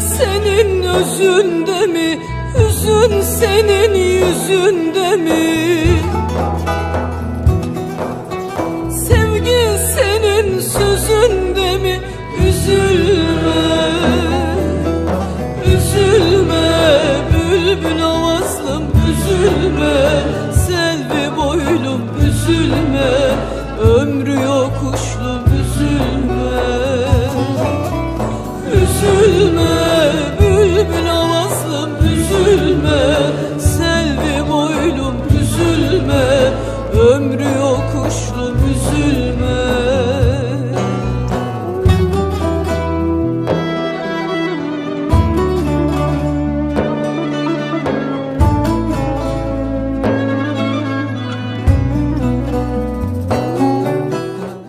senin özünde mi? Hüzün senin yüzünde mi? Sevgi senin sözünde mi? Üzülme, üzülme bülbül avazlım üzülme Selvi boylum üzülme ömrü yokuş Ömrü yokuşlu üzülme